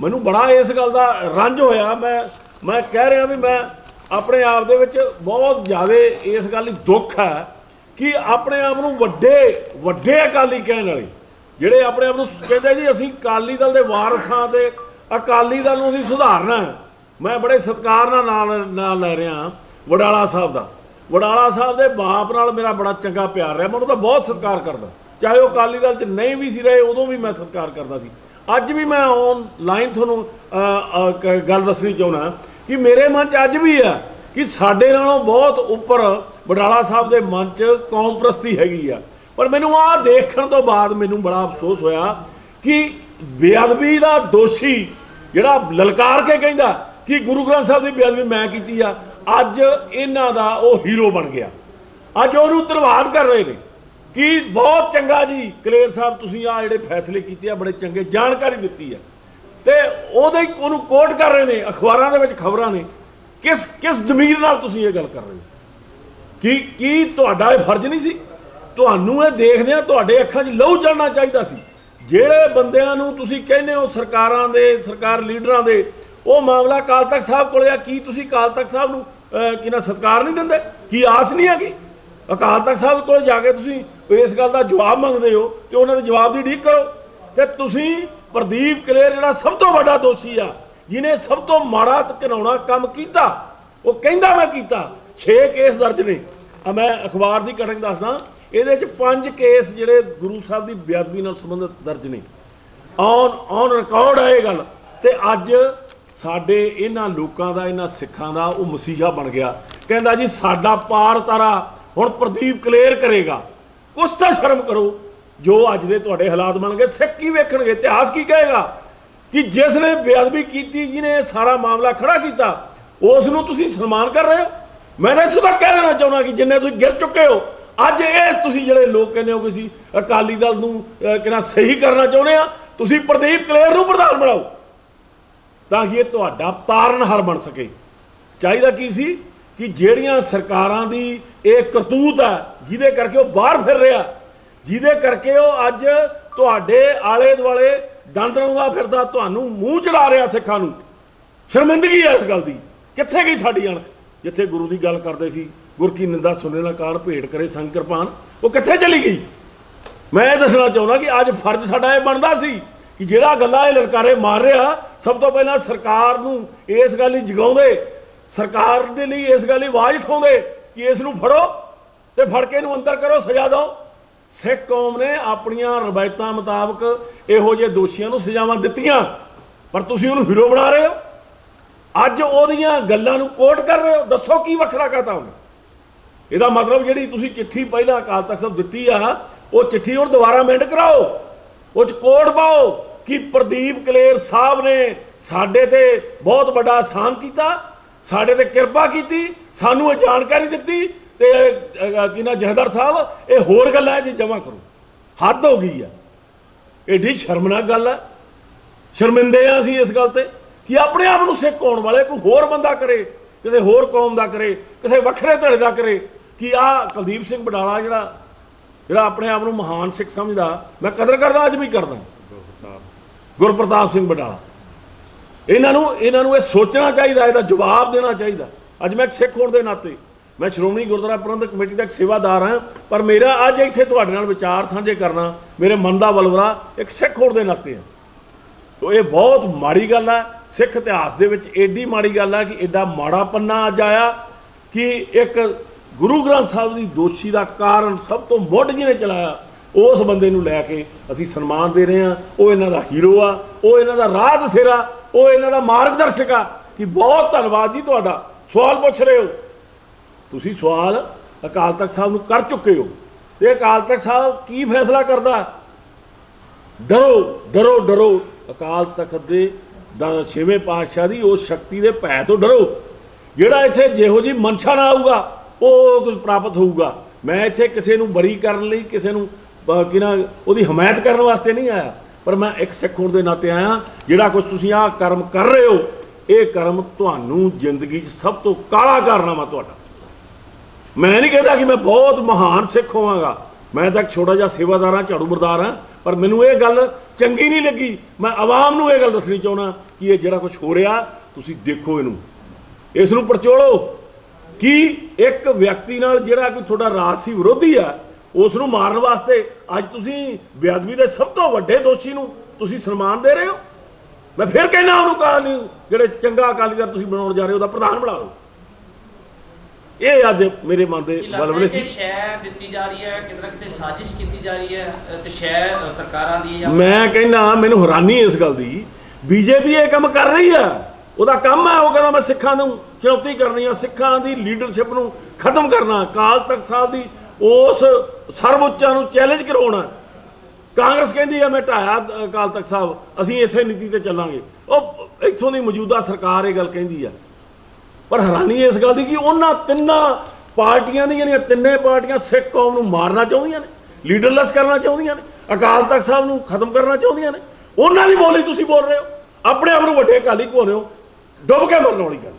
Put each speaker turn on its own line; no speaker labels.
ਮੈਨੂੰ ਬੜਾ ਇਸ ਗੱਲ ਦਾ ਰੰਜ ਹੋਇਆ। ਮੈਂ ਮੈਂ ਕਹਿ ਰਿਹਾ ਵੀ ਮੈਂ ਆਪਣੇ ਆਪ ਦੇ ਵਿੱਚ ਬਹੁਤ ਜ਼ਿਆਦਾ ਇਸ ਗੱਲ ਦੀ ਦੁੱਖ ਹੈ ਕਿ ਆਪਣੇ ਆਪ ਨੂੰ ਵੱਡੇ ਵੱਡੇ ਅਕਾਲੀ ਕਹਿਣ ਵਾਲੇ, ਜਿਹੜੇ ਆਪਣੇ ਆਪ ਨੂੰ ਕਹਿੰਦੇ ਜੀ, ਅਸੀਂ ਅਕਾਲੀ ਦਲ ਦੇ ਵਾਰਸ ਹਾਂ ਤੇ ਅਕਾਲੀ ਦਲ ਨੂੰ ਅਸੀਂ ਸੁਧਾਰਨਾ ਮੈਂ ਬੜੇ ਸਤਿਕਾਰ ਨਾਲ ਨਾਲ ਨਾਲ ਲੈ ਰਿਹਾ ਵਡਾਲਾ ਸਾਹਿਬ ਦਾ। ਵਡਾਲਾ ਸਾਹਿਬ ਦੇ ਬਾਪ ਨਾਲ ਮੇਰਾ ਬੜਾ ਚੰਗਾ ਪਿਆਰ ਰਿਹਾ। ਮੈਂ ਉਹਨੂੰ ਤਾਂ ਬਹੁਤ ਸਤਿਕਾਰ ਕਰਦਾ। ਚਾਹੇ ਉਹ ਅਕਾਲੀ ਦਲ 'ਚ ਨਹੀਂ ਵੀ ਸੀ ਰਹੇ, ਉਦੋਂ ਵੀ ਮੈਂ ਸਤਿਕਾਰ ਕਰਦਾ ਸੀ। ਅੱਜ ਵੀ ਮੈਂ ਆਨਲਾਈਨ ਤੁਹਾਨੂੰ ਗੱਲ ਦੱਸਣੀ ਚਾਹੁੰਦਾ ਕਿ ਮੇਰੇ ਮਨ 'ਚ ਅੱਜ ਵੀ ਆ ਕਿ ਸਾਡੇ ਨਾਲੋਂ ਬਹੁਤ ਉੱਪਰ ਵਡਾਲਾ ਸਾਹਿਬ ਦੇ ਮਨ 'ਚ ਕੌਮ ਪ੍ਰਸਤੀ ਹੈਗੀ ਆ। ਪਰ ਮੈਨੂੰ ਆਹ ਦੇਖਣ ਤੋਂ ਬਾਅਦ ਮੈਨੂੰ ਬੜਾ ਅਫਸੋਸ ਹੋਇਆ ਕਿ ਬੇਅਦਬੀ ਦਾ ਦੋਸ਼ੀ ਜਿਹੜਾ ਲਲਕਾਰ ਕੇ ਕਹਿੰਦਾ ਕਿ ਗੁਰੂ ਗ੍ਰੰਥ ਸਾਹਿਬ ਦੀ ਬੇਅਦਬੀ ਮੈਂ ਕੀਤੀ ਆ, ਅੱਜ ਇਹਨਾਂ ਦਾ ਉਹ ਹੀਰੋ ਬਣ ਗਿਆ। ਅੱਜ ਉਹਨੂੰ ਧੰਨਵਾਦ ਕਰ ਰਹੇ ਨੇ। ਕੀ ਬਹੁਤ ਚੰਗਾ ਜੀ। ਕਲੇਰ ਸਾਹਿਬ ਤੁਸੀਂ ਆ ਜਿਹੜੇ ਫੈਸਲੇ ਕੀਤੇ ਆ ਬੜੇ ਚੰਗੇ ਜਾਣਕਾਰੀ ਦਿੱਤੀ ਆ। ਤੇ ਉਹਦੇ ਉਹਨੂੰ ਕੋਟ ਕਰ ਰਹੇ ਨੇ ਅਖਬਾਰਾਂ ਦੇ ਵਿੱਚ ਖਬਰਾਂ ਨੇ। ਕਿਸ ਕਿਸ ਜ਼ਮੀਰ ਨਾਲ ਤੁਸੀਂ ਇਹ ਗੱਲ ਕਰ ਰਹੇ ਹੋ? ਕੀ ਕੀ ਤੁਹਾਡਾ ਇਹ ਫਰਜ਼ ਨਹੀਂ ਸੀ? ਤੁਹਾਨੂੰ ਇਹ ਦੇਖਦਿਆਂ ਤੁਹਾਡੇ ਅੱਖਾਂ 'ਚ ਲਹੂ ਚੜਨਾ ਚਾਹੀਦਾ ਸੀ। ਜਿਹੜੇ ਬੰਦਿਆਂ ਨੂੰ ਤੁਸੀਂ ਕਹਿੰਦੇ ਹੋ ਸਰਕਾਰਾਂ ਦੇ ਸਰਕਾਰ ਲੀਡਰਾਂ ਦੇ ਉਹ ਮਾਮਲਾ ਅਕਾਲ ਤਖਤ ਸਾਹਿਬ ਕੋਲ ਆ ਕੀ ਤੁਸੀਂ ਅਕਾਲ ਤਖਤ ਸਾਹਿਬ ਨੂੰ ਅਹ, ਕੀ ਸਤਿਕਾਰ ਨਹੀਂ ਦਿੰਦੇ? ਕੀ ਆਸ ਨਹੀਂ ਹੈਗੀ? ਅਕਾਲ ਤਖਤ ਸਾਹਿਬ ਕੋਲ ਜਾ ਕੇ ਤੁਸੀਂ ਇਸ ਗੱਲ ਦਾ ਜਵਾਬ ਮੰਗਦੇ ਹੋ ਤੇ ਉਹਨਾਂ ਦੇ ਜਵਾਬ ਦੀ ਢੀਕ ਕਰੋ। ਤੇ ਤੁਸੀਂ ਪ੍ਰਦੀਪ ਕਲੇਰ ਜਿਹੜਾ ਸਭ ਤੋਂ ਵੱਡਾ ਦੋਸ਼ੀ ਆ ਜਿਨੇ ਸਭ ਤੋਂ ਮਾੜਾ ਤੇ ਕੰਮ ਕੀਤਾ, ਉਹ ਕਹਿੰਦਾ ਮੈਂ ਕੀਤਾ 6 ਕੇਸ ਦਰਜ ਨੇ। ਆ ਮੈਂ ਅਖਬਾਰ ਦੀ ਕਟਿੰਗ ਦੱਸਦਾ, ਇਹਦੇ ਚ ਪੰਜ ਕੇਸ ਜਿਹੜੇ ਗੁਰੂ ਸਾਹਿਬ ਦੀ ਬੇਅਦਬੀ ਨਾਲ ਸੰਬੰਧਿਤ ਦਰਜ ਨੇ। ਔਨ ਔਨ ਰਿਕਾਰਡ ਹੈ ਇਹ ਗੱਲ। ਤੇ ਅੱਜ ਸਾਡੇ ਇਹਨਾਂ ਲੋਕਾਂ ਦਾ, ਇਹਨਾਂ ਸਿੱਖਾਂ ਦਾ ਉਹ ਮਸੀਹਾ ਬਣ ਗਿਆ। ਕਹਿੰਦਾ ਜੀ, ਸਾਡਾ ਪਾਰ ਤਾਰਾ ਹੁਣ ਪ੍ਰਦੀਪ ਕਲੇਰ ਕਰੇਗਾ। ਕੁਛ ਤਾਂ ਸ਼ਰਮ ਕਰੋ। ਜੋ ਅੱਜ ਦੇ ਤੁਹਾਡੇ ਹਾਲਾਤ ਬਣ ਗਏ ਸਿੱਖ ਕੀ ਵੇਖਣਗੇ? ਇਤਿਹਾਸ ਕੀ ਕਹੇਗਾ? ਕਿ ਜਿਸ ਨੇ ਬੇਅਦਬੀ ਕੀਤੀ ਜਿਹਨੇ ਇਹ ਸਾਰਾ ਮਾਮਲਾ ਖੜਾ ਕੀਤਾ ਉਸ ਨੂੰ ਤੁਸੀਂ ਸਨਮਾਨ ਕਰ ਰਹੇ ਹੋ? ਮੈਂ ਤਾਂ ਇਸੋ ਤਾਂ ਕਹਿ ਦੇਣਾ ਚਾਹੁੰਦਾ ਕਿ ਜਿੰਨੇ ਤੁਸੀਂ ਗਿਰ ਚੁੱਕੇ ਹੋ ਅੱਜ ਇਹ ਤੁਸੀਂ ਜਿਹੜੇ ਲੋਕ ਕਹਿੰਦੇ ਹੋ ਕਿ ਅਸੀਂ ਅਕਾਲੀ ਦਲ ਨੂੰ ਅਹ, ਸਹੀ ਕਰਨਾ ਚਾਹੁੰਦੇ ਆ ਤੁਸੀਂ ਪ੍ਰਦੀਪ ਕਲੇਰ ਨੂੰ ਪ੍ਰਧਾਨ ਬਣਾਓ ਤਾਂ ਕਿ ਇਹ ਤੁਹਾਡਾ ਤਾਰਨਹਾਰ ਬਣ ਸਕੇ। ਚਾਹੀਦਾ ਕੀ ਸੀ? ਕਿ ਜਿਹੜੀਆਂ ਸਰਕਾਰਾਂ ਦੀ ਇਹ ਕਰਤੂਤ ਹੈ ਜਿਹਦੇ ਕਰਕੇ ਉਹ ਬਾਹਰ ਫਿਰ ਰਿਹਾ, ਜਿਹਦੇ ਕਰਕੇ ਉਹ ਅੱਜ ਤੁਹਾਡੇ ਆਲੇ ਦੁਆਲੇ ਦੰਦ ਰੰਗਾ ਫਿਰਦਾ, ਤੁਹਾਨੂੰ ਮੂੰਹ ਚੜਾ ਰਿਹਾ ਸਿੱਖਾਂ ਨੂੰ। ਸ਼ਰਮਿੰਦਗੀ ਹੈ ਇਸ ਗੱਲ ਦੀ। ਕਿੱਥੇ ਗਈ ਸਾਡੀ ਅਣਖ? ਜਿੱਥੇ ਗੁਰੂ ਦੀ ਗੱਲ ਕਰਦੇ ਸੀ, ਗੁਰ ਕੀ ਨਿੰਦਾ ਸੁਣਨੇ ਨਾ ਕਾਣ, ਭੇਟ ਕਰੇ ਸੰਗ ਕਿਰਪਾਨ, ਉਹ ਕਿੱਥੇ ਚਲੀ ਗਈ? ਮੈਂ ਇਹ ਦੱਸਣਾ ਚਾਹੁੰਦਾ ਕਿ ਅੱਜ ਫਰਜ਼ ਸਾਡਾ ਇਹ ਬਣਦਾ ਸੀ ਕਿ ਜਿਹੜਾ ਗੱਲਾਂ ਇਹ ਲਲਕਾਰੇ ਮਾਰ ਰਿਹਾ, ਸਭ ਤੋਂ ਪਹਿਲਾਂ ਸਰਕਾਰ ਨੂੰ ਇਸ ਗੱਲ ਲਈ ਜਗਾਉਂਦੇ ਸਰਕਾਰ ਦੇ ਲਈ ਇਸ ਗੱਲ ਲਈ ਆਵਾਜ਼ ਉਠਾਉਂਦੇ ਕਿ ਇਸ ਨੂੰ ਫੜੋ ਤੇ ਫੜ ਕੇ ਇਹਨੂੰ ਅੰਦਰ ਕਰੋ, ਸਜ਼ਾ ਦਿਓ। ਸਿੱਖ ਕੌਮ ਨੇ ਆਪਣੀਆਂ ਰਵਾਇਤਾਂ ਮੁਤਾਬਕ ਇਹੋ ਜਿਹੇ ਦੋਸ਼ੀਆਂ ਨੂੰ ਸਜ਼ਾਵਾਂ ਦਿੱਤੀਆਂ, ਪਰ ਤੁਸੀਂ ਉਹਨੂੰ ਹੀਰੋ ਬਣਾ ਰਹੇ ਹੋ। ਅੱਜ ਉਹਦੀਆਂ ਗੱਲਾਂ ਨੂੰ ਕੋਟ ਕਰ ਰਹੇ ਹੋ। ਦੱਸੋ ਕੀ ਵੱਖਰਾ ਕਹਤਾ ਉਹਨੇ? ਇਹਦਾ ਮਤਲਬ ਜਿਹੜੀ ਤੁਸੀਂ ਚਿੱਠੀ ਪਹਿਲਾਂ ਅਕਾਲ ਤਖਤ ਸਾਹਿਬ ਦਿੱਤੀ ਆ, ਉਹ ਚਿੱਠੀ ਹੁਣ ਦੁਬਾਰਾ ਅਮੈਂਡ ਕਰਾਓ। ਉਹ ਚ ਕੋਟ ਪਾਓ ਕਿ ਪ੍ਰਦੀਪ ਕਲੇਰ ਸਾਹਿਬ ਨੇ ਸਾਡੇ ਤੇ ਬਹੁਤ ਵੱਡਾ ਆਸਾਨ ਕੀਤਾ। ਸਾਡੇ ਤੇ ਕਿਰਪਾ ਕੀਤੀ ਸਾਨੂੰ ਇਹ ਜਾਣਕਾਰੀ ਦਿੱਤੀ ਤੇ ਅਹ, ਕੀ ਨਾ ਜਹਦਰ ਸਾਹਿਬ ਇਹ ਹੋਰ ਗੱਲਾਂ ਇਹ ਜਮ੍ਹਾਂ ਕਰੋ। ਹੱਦ ਹੋ ਗਈ ਆ। ਏਡੀ ਸ਼ਰਮਨਾਕ ਗੱਲ ਆ। ਸ਼ਰਮਿੰਦੇ ਆ ਅਸੀਂ ਇਸ ਗੱਲ ਤੇ ਕਿ ਆਪਣੇ ਆਪ ਨੂੰ ਸਿੱਖ ਹੋਣ ਵਾਲੇ ਕੋਈ ਹੋਰ ਬੰਦਾ ਕਰੇ ਕਿਸੇ ਹੋਰ ਕੌਮ ਦਾ ਕਰੇ ਕਿਸੇ ਵੱਖਰੇ ਧੜੇ ਦਾ ਕਰੇ। ਕਿ ਆ ਕੁਲਦੀਪ ਸਿੰਘ ਬਡਾਲਾ ਜਿਹੜਾ ਜਿਹੜਾ ਆਪਣੇ ਆਪ ਨੂੰ ਮਹਾਨ ਸਿੱਖ ਸਮਝਦਾ ਮੈਂ ਕਦਰ ਕਰਦਾ ਅੱਜ ਵੀ ਕਰਦਾ। ਗੁਰਪ੍ਰਤਾਪ ਸਿੰਘ ਬਡਾਲਾ। ਇਹਨਾਂ ਨੂੰ ਇਹਨਾਂ ਨੂੰ ਇਹ ਸੋਚਣਾ ਚਾਹੀਦਾ, ਇਹਦਾ ਜਵਾਬ ਦੇਣਾ ਚਾਹੀਦਾ। ਅੱਜ ਮੈਂ ਇੱਕ ਸਿੱਖ ਹੋਣ ਦੇ ਨਾਤੇ, ਮੈਂ ਸ਼੍ਰੋਮਣੀ ਗੁਰਦੁਆਰਾ ਪ੍ਰਬੰਧਕ ਕਮੇਟੀ ਦਾ ਇੱਕ ਸੇਵਾਦਾਰ ਹਾਂ, ਪਰ ਮੇਰਾ ਅੱਜ ਇੱਥੇ ਤੁਹਾਡੇ ਨਾਲ ਵਿਚਾਰ ਸਾਂਝੇ ਕਰਨਾ, ਮੇਰੇ ਮਨ ਦਾ ਬਲਵਰਾ ਇੱਕ ਸਿੱਖ ਹੋਣ ਦੇ ਨਾਤੇ ਹੈ। ਤੋ ਇਹ ਬਹੁਤ ਮਾੜੀ ਗੱਲ ਹੈ ਸਿੱਖ ਇਤਿਹਾਸ ਦੇ ਵਿੱਚ ਐਡੀ ਮਾੜੀ ਗੱਲ ਹੈ ਕਿ ਐਡਾ ਮਾੜਾ ਪੰਨਾ ਅੱਜ ਆਇਆ ਕਿ ਇੱਕ ਗੁਰੂ ਗ੍ਰੰਥ ਸਾਹਿਬ ਦੀ ਦੋਸ਼ੀ ਦਾ ਕਾਰਨ ਸਭ ਤੋਂ ਮੁੱਢ ਜਿਹਨੇ ਚਲਾਇਆ ਉਸ ਬੰਦੇ ਨੂੰ ਲੈ ਕੇ ਅਸੀਂ ਸਨਮਾਨ ਦੇ ਰਹੇ ਹਾਂ। ਉਹ ਇਹਨਾਂ ਦਾ ਹੀਰੋ ਆ, ਉਹ ਇਹਨਾਂ ਦਾ ਰਾਹ ਦਸੇਰਾ ਉਹ ਇਹਨਾਂ ਦਾ ਮਾਰਗਦਰਸ਼ਕ ਆ। ਕਿ ਬਹੁਤ ਧੰਨਵਾਦ ਜੀ ਤੁਹਾਡਾ। ਸਵਾਲ ਪੁੱਛ ਰਹੇ ਹੋ? ਤੁਸੀਂ ਸਵਾਲ ਅਕਾਲ ਤਖਤ ਸਾਹਿਬ ਨੂੰ ਕਰ ਚੁੱਕੇ ਹੋ। ਇਹ ਅਕਾਲ ਤਖਤ ਸਾਹਿਬ ਕੀ ਫੈਸਲਾ ਕਰਦਾ? ਡਰੋ ਡਰੋ ਡਰੋ। ਅਕਾਲ ਤਖਤ ਦੇ ਦਾ ਛੇਵੇਂ ਪਾਤਸ਼ਾਹ ਦੀ ਉਸ ਸ਼ਕਤੀ ਦੇ ਭੈ ਤੋਂ ਡਰੋ। ਜਿਹੜਾ ਇੱਥੇ ਜਿਹੋ ਜੀ ਮਨਸ਼ਾ ਨਾ ਆਊਗਾ, ਉਹ ਕੁਝ ਪ੍ਰਾਪਤ ਹੋਊਗਾ। ਮੈਂ ਇੱਥੇ ਕਿਸੇ ਨੂੰ ਬਰੀ ਕਰਨ ਲਈ, ਕਿਸੇ ਨੂੰ ਕਿ ਨਾ ਉਹਦੀ ਹਮਾਇਤ ਕਰਨ ਵਾਸਤੇ ਨਹੀਂ ਆਇਆ। ਪਰ ਮੈਂ ਇੱਕ ਸਿੱਖ ਹੋਣ ਦੇ ਨਾਤੇ ਆਇਆ, ਜਿਹੜਾ ਕੁਝ ਤੁਸੀਂ ਆਹ ਕਰਮ ਕਰ ਰਹੇ ਹੋ, ਇਹ ਕਰਮ ਤੁਹਾਨੂੰ ਜ਼ਿੰਦਗੀ 'ਚ ਸਭ ਤੋਂ ਕਾਲਾ ਕਾਰਨਾਮਾ ਤੁਹਾਡਾ। ਮੈਂ ਨਹੀਂ ਕਹਿੰਦਾ ਕਿ ਮੈਂ ਬਹੁਤ ਮਹਾਨ ਸਿੱਖ ਹੋਵਾਂਗਾ। ਮੈਂ ਤਾਂ ਇੱਕ ਛੋਟਾ ਜਿਹਾ ਸੇਵਾਦਾਰ ਹਾਂ, ਝਾੜੂ ਬਰਦਾਰ ਹਾਂ, ਪਰ ਮੈਨੂੰ ਇਹ ਗੱਲ ਚੰਗੀ ਨਹੀਂ ਲੱਗੀ। ਮੈਂ ਆਵਾਮ ਨੂੰ ਇਹ ਗੱਲ ਦੱਸਣੀ ਚਾਹੁੰਦਾ ਕਿ ਇਹ ਜਿਹੜਾ ਕੁਝ ਹੋ ਰਿਹਾ, ਤੁਸੀਂ ਦੇਖੋ ਇਹਨੂੰ। ਇਸ ਨੂੰ ਪਰਚੋਲੋ ਕਿ ਇੱਕ ਵਿਅਕਤੀ ਨਾਲ ਜਿਹੜਾ ਕਿ ਤੁਹਾਡਾ ਰਾਜ ਸੀ ਵਿਰੋਧੀ ਆ ਉਸ ਨੂੰ ਮਾਰਨ ਵਾਸਤੇ ਅੱਜ ਤੁਸੀਂ ਬੇਅਦਬੀ ਦੇ ਸਭ ਤੋਂ ਵੱਡੇ ਦੋਸ਼ੀ ਨੂੰ ਤੁਸੀਂ ਸਨਮਾਨ ਦੇ ਰਹੇ ਹੋ? ਮੈਂ ਫਿਰ ਕਹਿਣਾ ਉਹਨੂੰ ਕਾਲ ਜਿਹੜੇ ਚੰਗਾ ਅਕਾਲੀਦਾਰ ਤੁਸੀਂ ਬਣਾਉਣ ਜਾ ਰਹੇ ਹੋ ਉਹਦਾ ਪ੍ਰਧਾਨ ਬਣਾ ਦਿਓ। ਇਹ ਅੱਜ ਮੇਰੇ ਮਨ ਦੇ
ਹੈ
ਸੀ
ਕਿ ਸ਼ੈ। ਦਿੱਤੀ ਜਾ ਰਹੀ ਹੈ ਕਿਤੇ ਨਾ ਕਿਤੇ ਸਾਜ਼ਿਸ਼ ਕੀਤੀ ਜਾ ਰਹੀ ਹੈ ਅ, ਤੇ ਸ਼ੈ ਅ, ਸਰਕਾਰਾਂ ਦੀ ਜਾਂ
ਮੈਂ ਕਹਿੰਦਾ ਮੈਨੂੰ ਹੈਰਾਨੀ ਇਸ ਗੱਲ ਦੀ। ਬੀਜੇਪੀ ਇਹ ਕੰਮ ਕਰ ਰਹੀ ਆ ਉਹਦਾ ਕੰਮ ਹੈ ਉਹ ਕਹਿੰਦਾ ਮੈਂ ਸਿੱਖਾਂ ਨੂੰ ਚੁਣੌਤੀ ਕਰਨੀ ਆ ਸਿੱਖਾਂ ਦੀ ਲੀਡਰਸ਼ਿਪ ਨੂੰ ਖਤਮ ਕਰਨਾ ਕਾਲ ਤਖਤ ਸਾਹਿਬ ਦੀ ਉਸ ਸਰਵਉੱਚਾਂ ਨੂੰ ਚੈਲੰਜ ਕਰਾਉਣਾ। ਕਾਂਗਰਸ ਕਹਿੰਦੀ ਹੈ ਮੈਂ ਢਾਇਆ, ਅਕਾਲ ਤਖਤ ਸਾਹਿਬ, ਅਸੀਂ ਇਸੇ ਨੀਤੀ ਤੇ ਚੱਲਾਂਗੇ। ਉਹ ਇੱਥੋਂ ਦੀ ਮੌਜੂਦਾ ਸਰਕਾਰ ਇਹ ਗੱਲ ਕਹਿੰਦੀ ਆ। ਪਰ ਹੈਰਾਨੀ ਇਸ ਗੱਲ ਦੀ ਕਿ ਉਹਨਾਂ ਤਿੰਨਾਂ ਪਾਰਟੀਆਂ ਦੀਆਂ, ਜਿਹੜੀਆਂ ਤਿੰਨੇ ਪਾਰਟੀਆਂ ਸਿੱਖ ਕੌਮ ਨੂੰ ਮਾਰਨਾ ਚਾਹੁੰਦੀਆਂ ਨੇ ਲੀਡਰਲੈਸ ਕਰਨਾ ਚਾਹੁੰਦੀਆਂ ਨੇ, ਅਕਾਲ ਤਖਤ ਸਾਹਿਬ ਨੂੰ ਖਤਮ ਕਰਨਾ ਚਾਹੁੰਦੀਆਂ ਨੇ, ਉਹਨਾਂ ਦੀ ਬੋਲੀ ਤੁਸੀਂ ਬੋਲ ਰਹੇ ਹੋ। ਆਪਣੇ ਆਪ ਨੂੰ ਵੱਡੇ ਅਕਾਲੀ ਘੋਨੇ ਹੋ, ਡੁੱਬ ਕੇ ਮਰਨ ਵਾਲੀ ਗੱਲ।